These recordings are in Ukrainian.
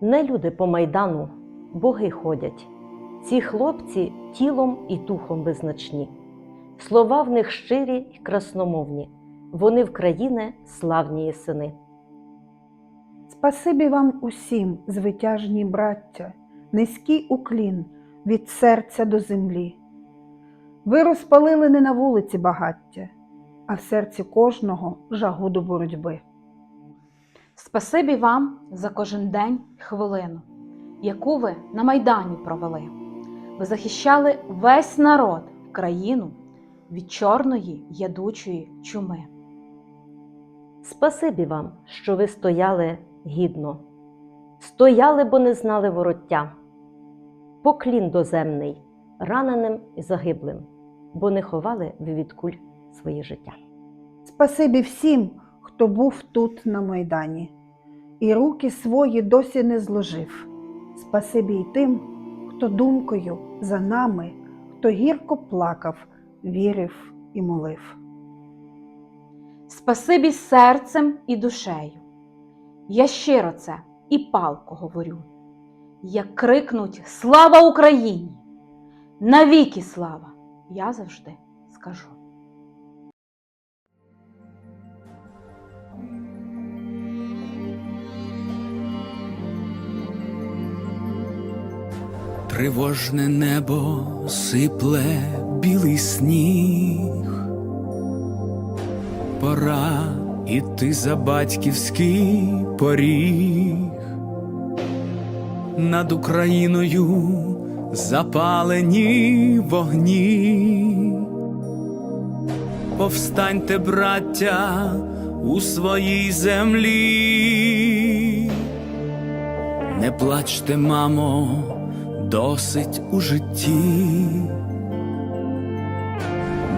Не люди по майдану, боги ходять. Ці хлопці тілом і духом визначні. Слова в них щирі й красномовні. Вони в країни славні сини. Спасибі вам усім, звитяжні браття, низький уклін від серця до землі. Ви розпалили не на вулиці багаття, а в серці кожного жагу до боротьби. Спасибі вам за кожен день хвилину, яку ви на Майдані провели. Ви захищали весь народ, країну від чорної ядучої чуми. Спасибі вам, що ви стояли гідно. Стояли, бо не знали вороття. Поклін доземний, раненим і загиблим, бо не ховали ви від куль своє життя. Спасибі всім, хто був тут на Майдані, і руки свої досі не зложив. Спасибі й тим, хто думкою за нами, хто гірко плакав, вірив і молив. Спасибі серцем і душею. Я щиро це і палко говорю. Як крикнуть Слава Україні! Навіки слава! Я завжди скажу. Тривожне небо сипле білий сніг, пора іти за батьківський поріг, над Україною запалені вогні. Повстаньте, браття, у своїй землі. Не плачте, мамо, досить у житті.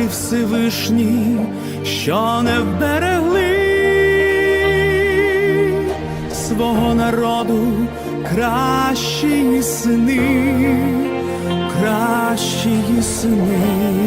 прости Всевишній, що не вберегли свого народу кращі сини, кращі сини.